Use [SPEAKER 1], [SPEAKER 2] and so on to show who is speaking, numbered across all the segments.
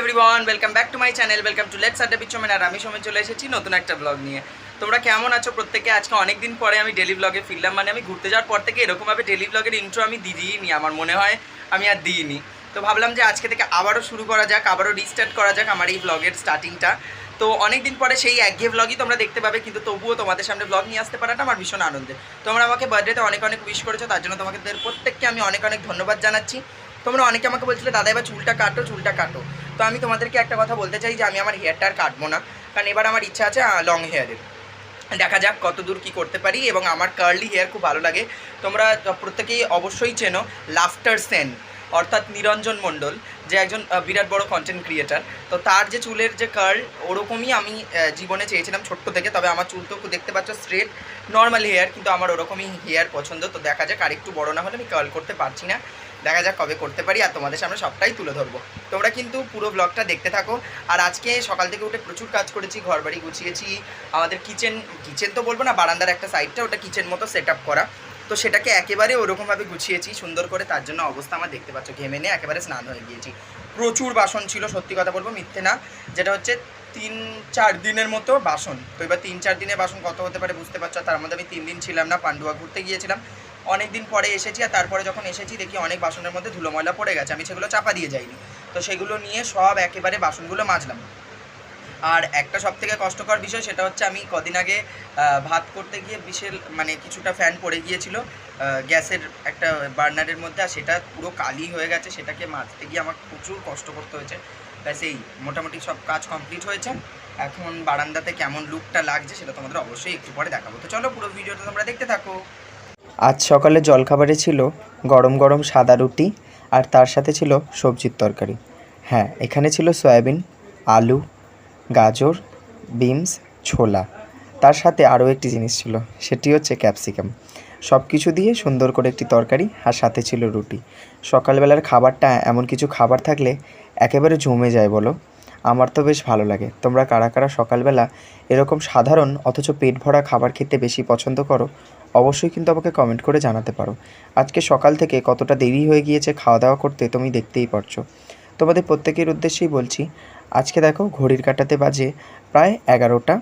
[SPEAKER 1] Everyone welcome back to my channel welcome to let's Adda পিছমেন আর আমি সময় চলে এসেছি নতুন একটা ব্লগ নিয়ে। তোমরা কেমন আছো প্রত্যেকে? আজকে অনেক দিন পরে আমি ডেলি ব্লগে ফিরলাম। মানে আমি ঘুরতে যাওয়ার পর থেকে এরকমভাবে ডেলি ব্লগের ইন্ট্রো আমি দিইনি আমার মনে হয়। আমি আর দিইনি। তো ভাবলাম যে আজকে থেকে আবারও শুরু করা যাক, আবারও রিস্টার্ট করা যাক আমার এই ব্লগের স্টার্টিংটা তো অনেক দিন পরে সেই একঘেয়ে ব্লগই তোমরা দেখতে পাবে, কিন্তু তবুও তোমাদের সামনে ব্লগ নিয়ে আসতে পারাটা আমার ভীষণ আনন্দের। তোমরা আমাকে বার্থডেতে অনেক অনেক উইশ করেছ, তার জন্য তোমাদের প্রত্যেককে আমি অনেক অনেক ধন্যবাদ জানাচ্ছি। তোমরা অনেকে আমাকে বলছিলে, দাদা, এবার চুলটা কাটো চুলটা কাটো। তো আমি তোমাদেরকে একটা কথা বলতে চাই যে আমি আমার হেয়ারটা আর কাটবো না। কারণ এবার আমার ইচ্ছা আছে লং হেয়ারের দেখা যাক কত দূর কী করতে পারি এবং আমার কার্লি হেয়ার খুব ভালো লাগে। তোমরা প্রত্যেকেই অবশ্যই চেনো লাফটার সেন অর্থাৎ নিরঞ্জন মণ্ডল, যে একজন বিরাট বড় কন্টেন্ট ক্রিয়েটার তো তার যে চুলের যে কার্ল ওরকমই আমি জীবনে চেয়েছিলাম ছোট্ট থেকে। তবে আমার চুল তো দেখতে পাচ্ছ স্ট্রেট নর্মাল হেয়ার কিন্তু আমার ওরকমই হেয়ার পছন্দ। তো দেখা যাক আর একটু বড় না হলে আমি কার্ল করতে পারছি না। দেখা যাক কবে করতে পারি, আর তোমাদের সামনে সবটাই তুলে ধরবো। তোমরা কিন্তু পুরো ব্লগটা দেখতে থাকো। আর আজকে সকাল থেকে উঠে প্রচুর কাজ করেছি ঘর বাড়ি গুছিয়েছি, আমাদের কিচেন কিচেন তো বলব না, বারান্দার একটা সাইডটা ওটা কিচেন মতো সেট করা। তো সেটাকে একেবারে ওরকমভাবে গুছিয়েছি, সুন্দর করে, তার জন্য অবস্থা আমার দেখতে পাচ্ছ, ঘেমে নিয়ে একেবারে স্নান হয়ে গিয়েছি। প্রচুর বাসন ছিল, সত্যি কথা বলব, মিথ্যে না, যেটা হচ্ছে তিন, চার দিনের মতো বাসন। তো এবার তিন, চার দিনের বাসন কত হতে পারে বুঝতে পারছ তার মধ্যে আমি তিন দিন ছিলাম না, পান্ডুয়া ঘুরতে গিয়েছিলাম। অনেক দিন পরে এসেছি আর তারপরে যখন এসেছি দেখি অনেক বাসনের মধ্যে ধুলো ময়লা পড়ে গেছে। আমি সেগুলো চাপা দিয়ে যাইনি। তো সেগুলো নিয়ে সব একেবারে বাসনগুলো মাজলাম। আর একটা সব থেকে কষ্টকর বিষয় সেটা হচ্ছে আমি কদিন আগে ভাত করতে গিয়ে বিশেষ মানে কিছুটা ফ্যান পড়ে গিয়েছিল গ্যাসের একটা বার্নারের মধ্যে আর সেটা পুরো কালি হয়ে গেছে। সেটাকে মাজতে গিয়ে আমার প্রচুর কষ্ট করতে হয়েছে। ব্যাস এই মোটামুটি সব কাজ কমপ্লিট হয়েছে। এখন বারান্দাতে কেমন লুকটা লাগছে সেটা তোমাদের অবশ্যই একটু পরে দেখাবো। তো চলো পুরো ভিডিওটা তোমরা দেখতে থাকো। আজ সকালে জলখাবারে ছিল গরম গরম সাদা রুটি আর তার সাথে ছিল সবজির তরকারি। হ্যাঁ এখানে ছিল সয়াবিন, আলু, গাজর, বিনস, ছোলা। তার সাথে আরও একটি জিনিস ছিল, সেটি হচ্ছে ক্যাপসিকাম। সব কিছু দিয়ে সুন্দর করে একটি তরকারি আর সাথে ছিল রুটি। সকালবেলার খাবারটা এমন কিছু খাবার থাকলে একেবারে জমে যায় বলো। আমার তো বেশ ভালো লাগে। তোমরা কারা কারা সকালবেলা এরকম সাধারণ অথচ পেট ভরা খাবার খেতে বেশি পছন্দ করো অবশ্যই কিন্তু আমাকে কমেন্ট করে জানাতে পারো। আজকে সকাল থেকে কতটা দেরি হয়ে গিয়েছে খাওয়া দাওয়া করতে তুমি দেখতেই পারছ। তোমাদের প্রত্যেকের উদ্দেশ্যেই বলছি, আজকে দেখো ঘড়ির কাটাতে বাজে প্রায় এগারোটা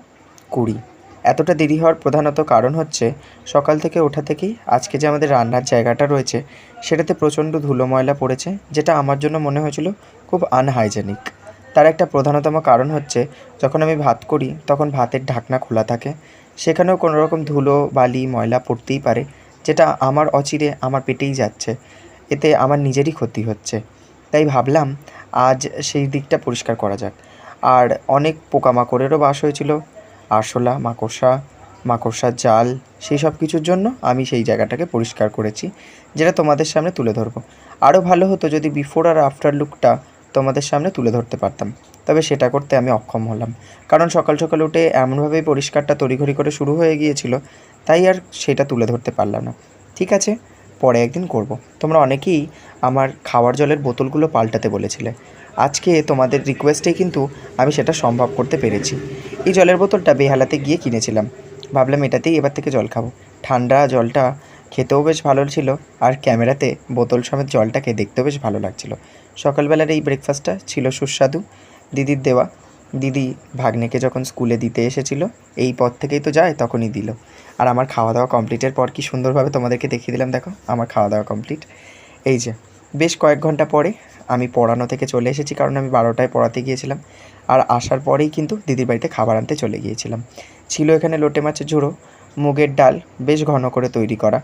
[SPEAKER 1] কুড়ি। এতটা দেরি হওয়ার প্রধানত কারণ হচ্ছে, সকাল থেকে ওঠা থেকেই আজকে যে আমাদের রান্নার জায়গাটা রয়েছে, সেটাতে প্রচণ্ড ধুলো ময়লা পড়েছে, যেটা আমার জন্য মনে হয়েছিল খুব আনহাইজেনিক তার একটা প্রধানতম কারণ হচ্ছে, যখন আমি ভাত করি, তখন ভাতের ঢাকনা খোলা থাকে সেখানেও কোনো রকম ধুলো, বালি, ময়লা পড়তেই পারে, যেটা আমার অচিরে আমার পেটেই যাচ্ছে। এতে আমার নিজেরই ক্ষতি হচ্ছে। তাই ভাবলাম আজ সেই দিকটা পরিষ্কার করা যাক। আর অনেক পোকামাকড়েরও বাস হয়েছিল। আরশোলা, মাকড়সা, মাকড়সার জাল, সেই সব কিছুর জন্য আমি সেই জায়গাটাকে পরিষ্কার করেছি, যেটা তোমাদের সামনে তুলে ধরবো। আরও ভালো হতো যদি বিফোর আর আফটার লুকটা তোমাদের সামনে তুলে ধরতে পারতাম। তবে সেটা করতে আমি অক্ষম হলাম। কারণ সকাল সকাল উঠে এমনভাবেই পরিষ্কারটা তড়িঘড়ি করে শুরু হয়ে গিয়েছিল, তাই আর সেটা তুলে ধরতে পারলাম না। ঠিক আছে, পরে একদিন করব। তোমরা অনেকেই আমার খাওয়ার জলের বোতলগুলো পাল্টাতে বলেছিলে। আজকে তোমাদের রিকোয়েস্টেই কিন্তু আমি সেটা সম্ভব করতে পেরেছি। এই জলের বোতলটা বেহালাতে গিয়ে কিনেছিলাম। ভাবলাম এটাতেই এবার থেকে জল খাব। ঠান্ডা জলটা খেতেও বেশ ভালো ছিল, আর ক্যামেরাতে বোতল সমেত জলটাকে দেখতেও বেশ ভালো লাগছিল। সকালবেলার এই ব্রেকফাস্টটা ছিল সুস্বাদু। দিদির দেওয়া। দিদি ভাগ্নেকে যখন স্কুলে দিতে এসেছিল, এই পথ থেকেই তো যায় তখনই দিল। আর আমার খাওয়া দাওয়া কমপ্লিটের পর কি সুন্দরভাবে তোমাদেরকে দেখিয়ে দিলাম দেখো, আমার খাওয়া দাওয়া কমপ্লিট এই যে, বেশ কয়েক ঘণ্টা পরে আমি পড়ানো থেকে চলে এসেছি, কারণ আমি বারোটায় পড়াতে গিয়েছিলাম। আর আসার পরেই কিন্তু দিদির বাড়িতে খাবার আনতে চলে গিয়েছিলাম। ছিল এখানে লোটে মাছের ঝুড়ো, মুগের ডাল, বেশ ঘন করে তৈরি করা।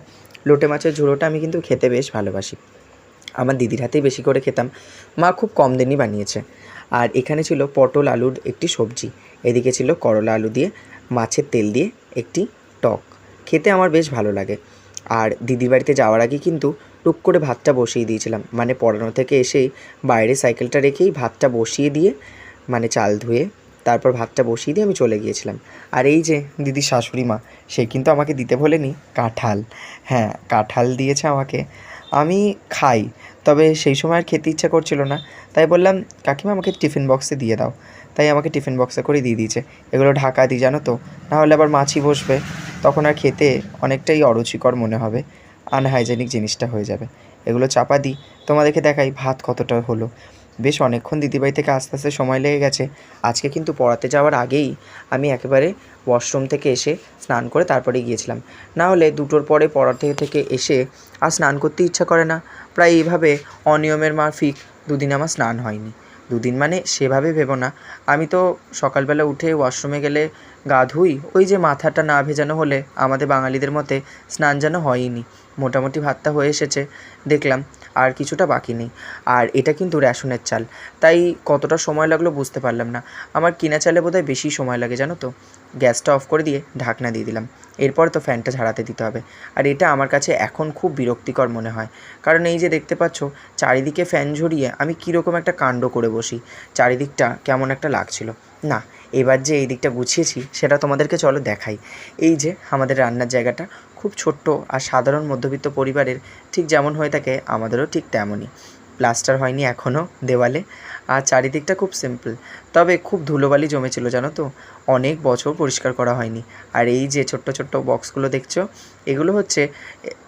[SPEAKER 1] লোটে মাছের ঝুড়োটা আমি কিন্তু খেতে বেশ ভালোবাসি। আমার দিদির হাতেই বেশি করে খেতাম। মা খুব কম দিনই বানিয়েছে। আর এখানে ছিল পটল আলুর একটি সবজি। এদিকে ছিল করলা আলু দিয়ে, মাছের তেল দিয়ে একটি টক। খেতে আমার বেশ ভালো লাগে। আর দিদি বাড়িতে যাওয়ার আগে কিন্তু টুক করে ভাতটা বসিয়ে দিয়েছিলাম। মানে পড়ানো থেকে এসেই বাইরে সাইকেলটা রেখেই ভাতটা বসিয়ে দিয়ে মানে চাল ধুয়ে তারপর ভাতটা বসিয়ে দিয়ে আমি চলে গিয়েছিলাম। আর এই যে দিদি শাশুড়ি মা, সে কিন্তু আমাকে দিতে বলেনি, কাঁঠাল। হ্যাঁ কাঁঠাল দিয়েছে আমাকে। আমি খাই তবে সেই সময় আর খেতে ইচ্ছা করছিল না। তাই বললাম, কাকিমা, আমাকে টিফিন বক্সে দিয়ে দাও। তাই আমাকে টিফিন বক্সে করে দিয়ে দিয়েছে। এগুলো ঢাকা দিই জানো তো? নাহলে আবার মাছি বসবে। তখন আর খেতে অনেকটাই অরুচিকর মনে হবে। আনহাইজেনিক জিনিসটা হয়ে যাবে। এগুলো চাপা দিই তোমাদেরকে দেখাই ভাত কতটা হলো। বেশ অনেকক্ষণ দিদিভাই থেকে আস্তে আস্তে সময় লেগে গেছে। আজকে কিন্তু পড়াতে যাওয়ার আগেই আমি একেবারে ওয়াশরুম থেকে এসে স্নান করে তারপরে গিয়েছিলাম। না হলে দুটোর পরে পড়াতে থেকে এসে আর স্নান করতে ইচ্ছা করে না। প্রায় এইভাবে অনিয়মের মাফিক দুদিন আমার স্নান হয়নি। দুদিন মানে সেভাবে ভেবো না। আমি তো সকালবেলা উঠে ওয়াশরুমে গেলে গা ধুই, ওই যে মাথাটা না ভেজানো হলে আমাদের বাঙালিদের মতে স্নান যেন হয়ইনি। মোটামুটি ভাতটা হয়ে এসেছে, দেখলাম, আর কিছুটা বাকি নেই। আর এটা কিন্তু রেশনের চাল, তাই কতটা সময় লাগল বুঝতে পারলাম না। আমার কিনা চালে বোধহয় বেশি সময় লাগে, জানো তো? গ্যাসটা অফ করে দিয়ে ঢাকনা দিয়ে দিলাম। এরপর তো ফ্যানটা ঝাড়াতে দিতে হবে। আর এটা আমার কাছে এখন খুব বিরক্তিকর মনে হয়। কারণ এই যে দেখতে পাচ্ছ, চারিদিকে ফ্যান ঝরিয়ে আমি কীরকম একটা কাণ্ড করে বসি। চারিদিকটা কেমন একটা লাগছিল। না, এবার যে এই দিকটা গুছিয়েছি, সেটা তোমাদেরকে চলো দেখাই। এই যে আমাদের রান্নার জায়গাটা খুব ছোট্ট আর সাধারণ মধ্যবিত্ত পরিবারের ঠিক যেমন হয়ে থাকে, আমাদেরও ঠিক তেমনই। প্লাস্টার হয়নি এখনও দেওয়ালে। আর চারিদিকটা খুব সিম্পল তবে খুব ধুলোবালি জমেছিল, জানো তো? অনেক বছর পরিষ্কার করা হয়নি। আর এই যে ছোট্ট ছোট্ট বক্সগুলো দেখছ, এগুলো হচ্ছে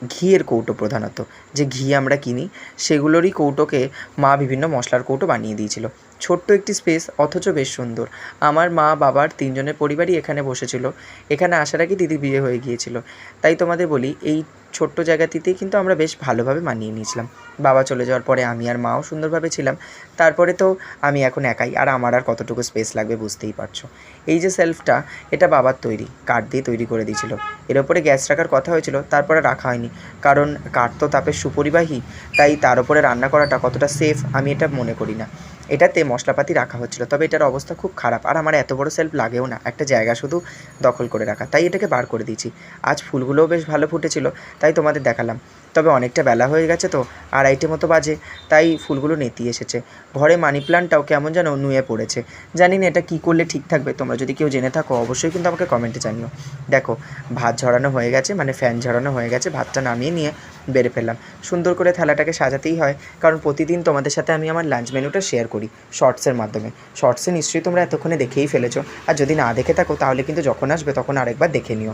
[SPEAKER 1] ঘিয়ের কৌটো প্রধানত। যে ঘি আমরা কিনি, সেগুলোরই কৌটোকে মা বিভিন্ন মশলার কৌটো বানিয়ে দিয়েছিল। ছোট্ট একটি স্পেস অথচ বেশ সুন্দর। আমার মা, বাবার তিনজনের পরিবারই এখানে বসেছিল। এখানে আসার আগে দিদি বিয়ে হয়ে গিয়েছিল। তাই তোমাদের বলি, এই ছোট্ট জায়গাটিতেই কিন্তু আমরা বেশ ভালোভাবে মানিয়ে নিয়েছিলাম। বাবা চলে যাওয়ার পরে আমি আর মাও সুন্দরভাবে ছিলাম। তারপরে তো আমি এখন একাই, আর আমার আর কতটুকু স্পেস লাগবে বুঝতেই পারছ। এই যে সেলফটা এটা বাবার তৈরি, কাঠ দিয়ে তৈরি করে দিয়েছিল। এর ওপরে গ্যাস রাখার কথা হয়েছিল, তারপরে রাখা হয়নি। কারণ কাঠ তো তাপের সুপরিবাহী, তাই তার উপরে রান্না করাটা কতটা সেফ আমি এটা মনে করি না। এটাতে মশলাপাতি রাখা হচ্ছিল, তবে এটার অবস্থা খুব খারাপ। আর আমার এত বড় সেলফ লাগেও না, একটা জায়গা শুধু দখল করে রাখা। তাই এটাকে বার করে দিয়েছি। আজ ফুলগুলোও বেশ ভালো ফুটেছিল, তাই তোমাদের দেখালাম। তবে অনেকটা বেলা হয়ে গেছে তো, আড়াইটে মতো বাজে, তাই ফুলগুলো নেতিয়ে এসেছে। ঘরে মানি প্লান্টটাও কেমন যেন নুয়ে পড়েছে। জানি না এটা কী করলে ঠিক থাকবে, তোমরা যদি কেউ জেনে থাকো অবশ্যই কিন্তু আমাকে কমেন্টে জানিও। দেখো, ভাত ঝরানো হয়ে গেছে মানে ফ্যান ঝরানো হয়ে গেছে, ভাতটা নামিয়ে নিয়ে বেড়ে ফেললাম। সুন্দর করে থালাটাকে সাজাতেই হয়, কারণ প্রতিদিন তোমাদের সাথে আমি আমার লাঞ্চ মেনুটা শেয়ার করি, শর্টসের মাধ্যমে। শর্টসে নিশ্চয়ই তোমরা এতক্ষণে দেখেই ফেলেছো, আর যদি না দেখে থাকো তাহলে কিন্তু যখন আসবে তখন আরেকবার দেখে নিও।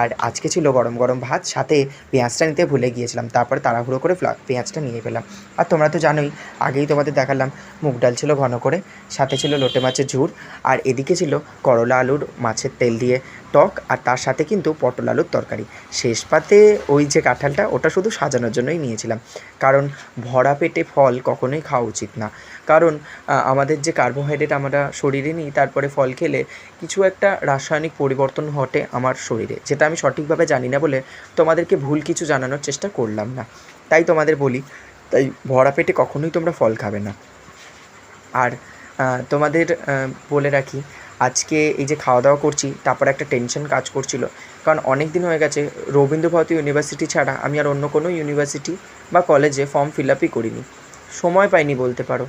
[SPEAKER 1] আর আজকে ছিল গরম গরম ভাত, সাথে পেঁয়াজটা নিতে ভুলে গিয়েছিলাম। তারপরে তাড়াহুড়ো করে পেঁয়াজটা নিয়ে পেলাম আর তোমরা তো জানোই, আগেই তোমাদের দেখালাম, মুগ ডাল ছিল ঘন করে, সাথে ছিল লোটে মাছের ঝুর, আর এদিকে ছিল করলা আলুর মাছের তেল দিয়ে টক আর তার সাথে কিন্তু পটল আলুর তরকারি। শেষ পাতে ওই যে কাঁঠালটা, ওটা শুধু সাজানোর জন্যই নিয়েছিলাম। কারণ ভরা পেটে ফল কখনোই খাওয়া উচিত না। কারণ আমাদের যে কার্বোহাইড্রেট আমরা শরীরে নিই, তারপরে ফল খেলে কিছু একটা রাসায়নিক পরিবর্তন ঘটে আমার শরীরে, যেটা আমি সঠিকভাবে জানি না বলে তোমাদেরকে ভুল কিছু জানানোর চেষ্টা করলাম না। তাই তোমাদের বলি, তাই ভরা পেটে কখনোই তোমরা ফল খাবে না। আর তোমাদের বলে রাখি আজকে এই যে খাওয়া দাওয়া করছি, তারপর একটা টেনশন কাজ করছিল। কারণ অনেক দিন হয়ে গেছে রবীন্দ্র ভারতী ইউনিভার্সিটি ছাড়া আমি আর অন্য কোনো ইউনিভার্সিটি বা কলেজে ফর্ম ফিল আপই করিনি। সময় পাইনি বলতে পারো।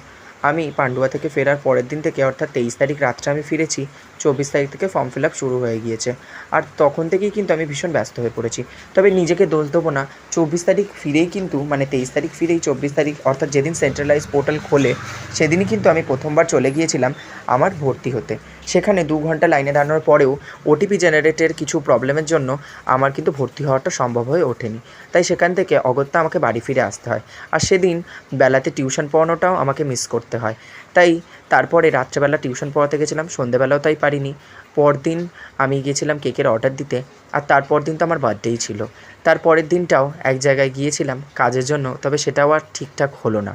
[SPEAKER 1] আমি পান্ডুয়া থেকে ফেরার পরের দিন থেকে, অর্থাৎ তেইশ তারিখ রাত্রে আমি ফিরেছি চব্বিশ তারিখ থেকে ফর্ম ফিল আপ শুরু হয়ে গিয়েছে। আর তখন থেকেই কিন্তু আমি ভীষণ ব্যস্ত হয়ে পড়েছি। তবে নিজেকে দোষ দেবো না। চব্বিশ তারিখ ফিরেই কিন্তু মানে তেইশ তারিখ ফিরেই চব্বিশ তারিখ, অর্থাৎ যেদিন সেন্ট্রালাইজ পোর্টাল খোলে, সেদিনই কিন্তু আমি প্রথমবার চলে গিয়েছিলাম আমার ভর্তি হতে। সেখানে দু ঘণ্টা লাইনে দাঁড়ানোর পরেও ওটিপি জেনারেটের কিছু প্রবলেমের জন্য আমার কিন্তু ভর্তি হওয়াটা সম্ভব হয়ে ওঠেনি। তাই সেখান থেকে অগত্যা আমাকে বাড়ি ফিরে আসতে হয়। আর সেদিন বেলাতে টিউশন পড়ানোটাও আমাকে মিস করতে হয়। তাই তারপরে রাত্রেবেলা টিউশন পড়াতে গেছিলাম, সন্ধেবেলাও তাই পারিনি। পরদিন আমি গিয়েছিলাম কেকের অর্ডার দিতে, আর তারপর দিন তো আমার বার্থডেই ছিল। তারপরের দিনটাও এক জায়গায় গিয়েছিলাম কাজের জন্য, তবে সেটাও আর ঠিকঠাক হলো না।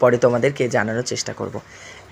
[SPEAKER 1] পরে তোমাদেরকে জানানোর চেষ্টা করব।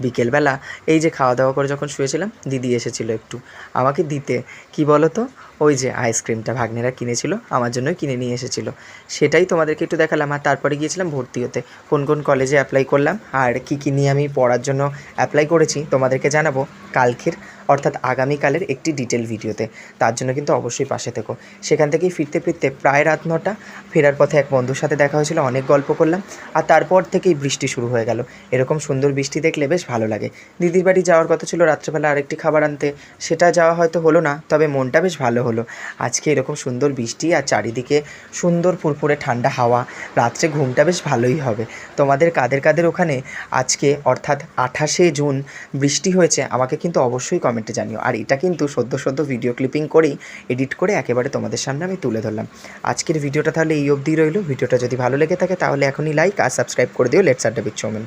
[SPEAKER 1] বিকেলবেলা এই যে খাওয়া দাওয়া করে যখন শুয়েছিলাম, দিদি এসেছিল একটু। আমাকে দিতে। কি বলো তো ওই যে আইসক্রিমটা ভাগ্নেরা কিনেছিল, আমার জন্যই কিনে নিয়ে এসেছিল। সেটাই তোমাদেরকে একটু দেখালাম। আর তারপরে গিয়েছিলাম ভর্তি হতে। কোন কোন কলেজে অ্যাপ্লাই করলাম, আর কি কী নিয়ে আমি পড়ার জন্য অ্যাপ্লাই করেছি তোমাদেরকে জানাব। কালকের অর্থাৎ আগামীকালের একটি ডিটেল ভিডিওতে। তার জন্য কিন্তু অবশ্যই পাশে থেকো। সেখান থেকেই ফিরতে ফিরতে প্রায় রাত নটা, ফেরার পথে এক বন্ধুর সাথে দেখা হয়েছিল, অনেক গল্প করলাম আর তারপর থেকেই বৃষ্টি শুরু হয়ে গেল। এরকম সুন্দর বৃষ্টি দেখলে বেশ ভালো লাগে। দিদির বাড়ি যাওয়ার কথা ছিল রাত্রেবেলা আরেকটি খাবার আনতে। সেটা যাওয়া হয়তো হলো না, তবে মনটা বেশ ভালো হলো। আজকে এরকম সুন্দর বৃষ্টি আর চারিদিকে সুন্দর ফুরফুরে ঠান্ডা হাওয়া, রাত্রে ঘুমটা বেশ ভালোই হবে। তোমাদের কাদের কাদের ওখানে আজকে অর্থাৎ আঠাশে জুন বৃষ্টি হয়েছে, আমাকে কিন্তু অবশ্যই কমেন্টে জানিও। আর এটা কিন্তু সদ্য সদ্য ভিডিও ক্লিপিং করেই এডিট করে একেবারে তোমাদের সামনে আমি তুলে ধরলাম। আজকের ভিডিওটা তাহলে এই অবধি রইল। ভিডিওটা যদি ভালো লেগে থাকে তাহলে এখনই লাইক আর সাবস্ক্রাইব করে দিও। লেটস আড্ডা বিচ্ছমেন